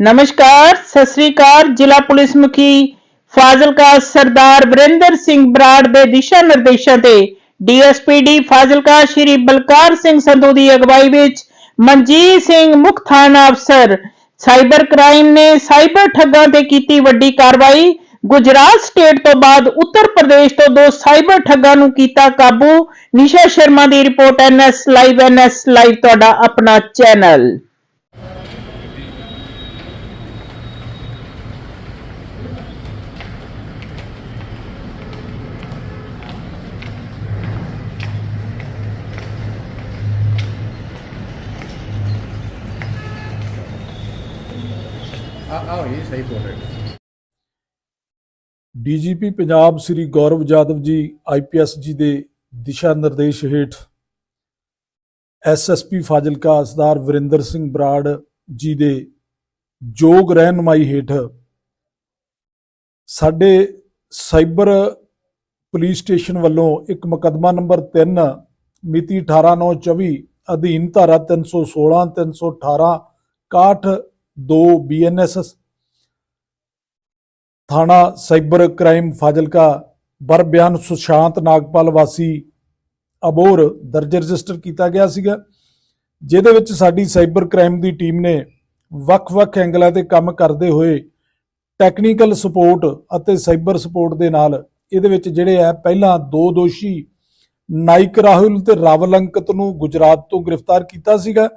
ਨਮਸਕਾਰ, ਸਤਿ ਸ੍ਰੀ ਅਕਾਲ, ਜ਼ਿਲ੍ਹਾ ਪੁਲਿਸ ਮੁਖੀ ਫਾਜ਼ਿਲਕਾ ਸਰਦਾਰ ਵਰਿੰਦਰ ਸਿੰਘ ਬਰਾੜ ਦੇ ਦਿਸ਼ਾ ਨਿਰਦੇਸ਼ਾਂ ਤੇ ਡੀਐਸਪੀਡੀ ਫਾਜ਼ਿਲਕਾ ਸ਼੍ਰੀ ਬਲਕਾਰ ਸਿੰਘ ਸੰਧੂ ਦੀ ਅਗਵਾਈ ਵਿੱਚ ਮਨਜੀਤ ਸਿੰਘ ਮੁੱਖ ਥਾਣਾ ਅਫਸਰ ਸਾਈਬਰ ਕ੍ਰਾਈਮ ਨੇ ਸਾਈਬਰ ਠੱਗਾਂ ਤੇ ਕੀਤੀ ਵੱਡੀ ਕਾਰਵਾਈ। ਗੁਜਰਾਤ ਸਟੇਟ ਤੋਂ ਬਾਅਦ ਉੱਤਰ ਪ੍ਰਦੇਸ਼ ਤੋਂ ਦੋ ਸਾਈਬਰ ਠੱਗਾਂ ਨੂੰ ਕੀਤਾ ਕਾਬੂ। ਨਿਸ਼ਾ ਸ਼ਰਮਾ ਦੀ report NS live NS live ਤੁਹਾਡਾ ਆਪਣਾ ਚੈਨਲ। ਆ ਆਓ ਇਹ ਸਹੀ ਬੋਲ ਡੀਜੀਪੀ ਪੰਜਾਬ ਸ੍ਰੀ ਗੌਰਵ ਜਾਦਵ ਜੀ ਆਈਪੀਐਸ ਜੀ ਦੇ ਦਿਸ਼ਾ ਨਿਰਦੇਸ਼ ਹੇਠ ਐਸਐਸਪੀ ਫਾਜ਼ਿਲਕਾ ਸਰਦਾਰ ਵਰਿੰਦਰ ਸਿੰਘ ਬਰਾੜ ਜੀ ਦੇ ਯੋਗ ਰਹਿਨਮਾਈ ਹੇਠ ਸਾਡੇ ਸਾਈਬਰ ਪੁਲਿਸ ਸਟੇਸ਼ਨ ਵੱਲੋਂ ਇੱਕ ਮੁਕੱਦਮਾ ਨੰਬਰ 3 ਮਿਤੀ 18924 ਅਧੀਨ ਧਾਰਾ 316 318 61 2 ਬੀਐਨਐਸ ਥਾਣਾ ਸਾਈਬਰ ਕ੍ਰਾਈਮ ਫਾਜ਼ਿਲਕਾ, ਬਰ ਬਿਆਨ ਸੁਸ਼ਾਂਤ ਨਾਗਪਾਲ ਵਾਸੀ ਅਬੋਰ ਦਰਜ ਰਜਿਸਟਰ ਕੀਤਾ ਗਿਆ ਸੀਗਾ, ਜਿਹਦੇ ਵਿੱਚ ਸਾਡੀ ਸਾਈਬਰ ਕ੍ਰਾਈਮ ਦੀ ਟੀਮ ਨੇ ਵੱਖ-ਵੱਖ ਐਂਗਲਾਂ ਤੇ ਕੰਮ ਕਰਦੇ ਹੋਏ ਟੈਕਨੀਕਲ ਸਪੋਰਟ ਅਤੇ ਸਾਈਬਰ ਸਪੋਰਟ ਦੇ ਨਾਲ ਇਹਦੇ ਵਿੱਚ ਜਿਹੜੇ ਆ ਪਹਿਲਾਂ ਦੋ ਦੋਸ਼ੀ, ਨਾਇਕ ਰਾਹੁਲ ਤੇ ਰਾਵਲ ਅੰਕਤ ਨੂੰ ਗੁਜਰਾਤ ਤੋਂ ਗ੍ਰਿਫਤਾਰ ਕੀਤਾ ਸੀਗਾ।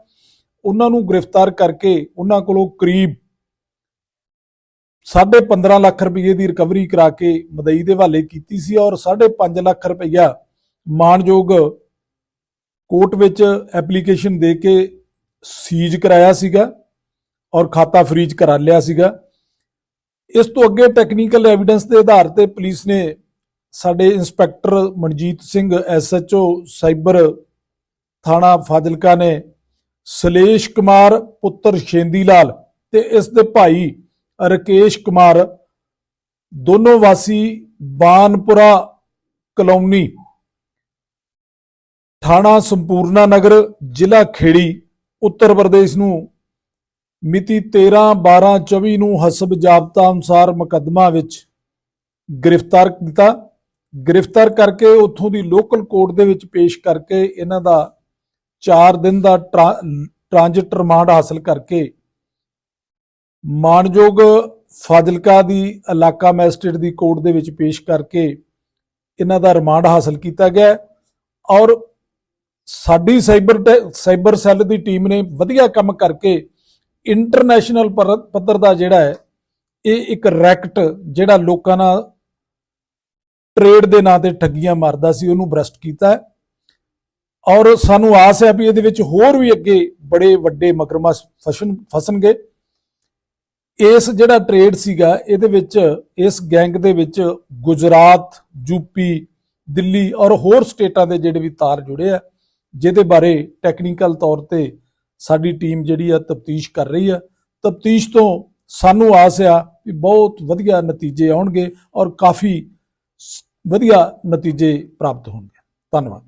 ਉਹਨਾਂ ਨੂੰ ਗ੍ਰਿਫਤਾਰ ਕਰਕੇ ਉਹਨਾਂ ਕੋਲੋਂ ਕਰੀਬ ਸਾਢੇ 15 ਲੱਖ ਰੁਪਏ ਦੀ ਰਿਕਵਰੀ ਕਰਾ ਕੇ ਮਦਈ ਦੇ ਹਵਾਲੇ ਕੀਤੀ ਸੀ ਔਰ ਸਾਢੇ 5 ਲੱਖ ਰੁਪਈਆ ਮਾਨਯੋਗ ਕੋਰਟ ਵਿੱਚ ਐਪਲੀਕੇਸ਼ਨ ਦੇ ਕੇ ਸੀਜ਼ ਕਰਾਇਆ ਸੀਗਾ ਔਰ ਖਾਤਾ ਫਰੀਜ਼ ਕਰਾ ਲਿਆ ਸੀਗਾ। ਇਸ ਤੋਂ ਅੱਗੇ ਟੈਕਨੀਕਲ ਐਵੀਡੈਂਸ ਦੇ ਆਧਾਰ ਤੇ ਪੁਲਿਸ ਨੇ ਸਾਡੇ inspector Manjit Singh SHO cyber ਥਾਣਾ ਫਾਜ਼ਿਲਕਾ ਨੇ ਸਲੇਸ਼ ਕੁਮਾਰ, ਪੁੱਤਰ ਸ਼ੇਂਦੀ ਲਾਲ ਤੇ ਇਸ ਦੇ ਭਾਈ ਰਕੇਸ਼ ਕੁਮਾਰ, ਦੋਨੋਂ ਵਾਸੀ ਬਾਨਪੁਰਾ ਕਲੋਨੀ, ਥਾਣਾ ਸੰਪੂਰਨਾ ਨਗਰ, ਜ਼ਿਲ੍ਹਾ ਖੇੜੀ, ਉੱਤਰ ਪ੍ਰਦੇਸ਼ ਨੂੰ ਮਿਤੀ 13 12 24 ਨੂੰ ਹਸਬ ਜਾਬਤਾ ਅਨੁਸਾਰ ਮੁਕੱਦਮਾ ਵਿੱਚ ਗ੍ਰਿਫਤਾਰ ਕੀਤਾ। ਗ੍ਰਿਫਤਾਰ ਕਰਕੇ ਉੱਥੋਂ ਦੀ ਲੋਕਲ ਕੋਰਟ ਦੇ ਵਿੱਚ ਪੇਸ਼ ਕਰਕੇ ਇਹਨਾਂ ਦਾ 4 ਦਿਨ ਦਾ ਟਰਾ- ਟ੍ਰਾਂਜ਼ਿਟ ਰਿਮਾਂਡ ਹਾਸਲ ਕਰਕੇ ਮਾਨਯੋਗ ਫਾਜ਼ਿਲਕਾ ਦੀ ਇਲਾਕਾ ਮੈਜਿਸਟ੍ਰੇਟ ਦੀ ਕੋਰਟ ਦੇ ਵਿੱਚ ਪੇਸ਼ ਕਰਕੇ ਇਹਨਾਂ ਦਾ ਰਿਮਾਂਡ ਹਾਸਲ ਕੀਤਾ ਗਿਆ ਔਰ ਸਾਡੀ ਸਾਈਬਰ ਟੈ- ਸਾਈਬਰ ਸੈੱਲ ਦੀ ਟੀਮ ਨੇ ਵਧੀਆ ਕੰਮ ਕਰਕੇ ਇੰਟਰਨੈਸ਼ਨਲ ਪੱਧਰ ਦਾ ਜਿਹੜਾ ਹੈ, ਇਹ ਇੱਕ ਰੈਕਟ ਜਿਹੜਾ ਲੋਕਾਂ ਨਾਲ ਟ੍ਰੇਡ ਦੇ ਨਾਂ ਤੇ ਠੱਗੀਆਂ ਮਾਰਦਾ ਸੀ, ਉਹਨੂੰ ਬਰਸਟ ਕੀਤਾ ਹੈ। ਔਰ ਸਾਨੂੰ ਆਸ ਹੈ ਵੀ ਇਹਦੇ ਵਿੱਚ ਹੋਰ ਵੀ ਅੱਗੇ ਬੜੇ ਵੱਡੇ ਮਕਰਮਾ ਫਸਣ ਫਸਣਗੇ। ਇਸ ਜਿਹੜਾ ਟ੍ਰੇਡ ਸੀਗਾ, ਇਹਦੇ ਵਿੱਚ, ਇਸ ਗੈਂਗ ਦੇ ਵਿੱਚ ਗੁਜਰਾਤ ਯੂਪੀ ਦਿੱਲੀ ਔਰ ਹੋਰ ਸਟੇਟਾਂ ਦੇ ਜਿਹੜੇ ਵੀ ਤਾਰ ਜੁੜੇ ਆ, ਜਿਹਦੇ ਬਾਰੇ ਟੈਕਨੀਕਲ ਤੌਰ ਤੇ ਸਾਡੀ ਟੀਮ ਜਿਹੜੀ ਆ ਤਫਤੀਸ਼ ਕਰ ਰਹੀ ਆ। ਤਫਤੀਸ਼ ਤੋਂ ਸਾਨੂੰ ਆਸ ਆ ਕਿ ਬਹੁਤ ਵਧੀਆ ਨਤੀਜੇ ਆਉਣਗੇ ਔਰ ਕਾਫੀ ਵਧੀਆ ਨਤੀਜੇ ਪ੍ਰਾਪਤ ਹੋਣਗੇ। ਧੰਨਵਾਦ।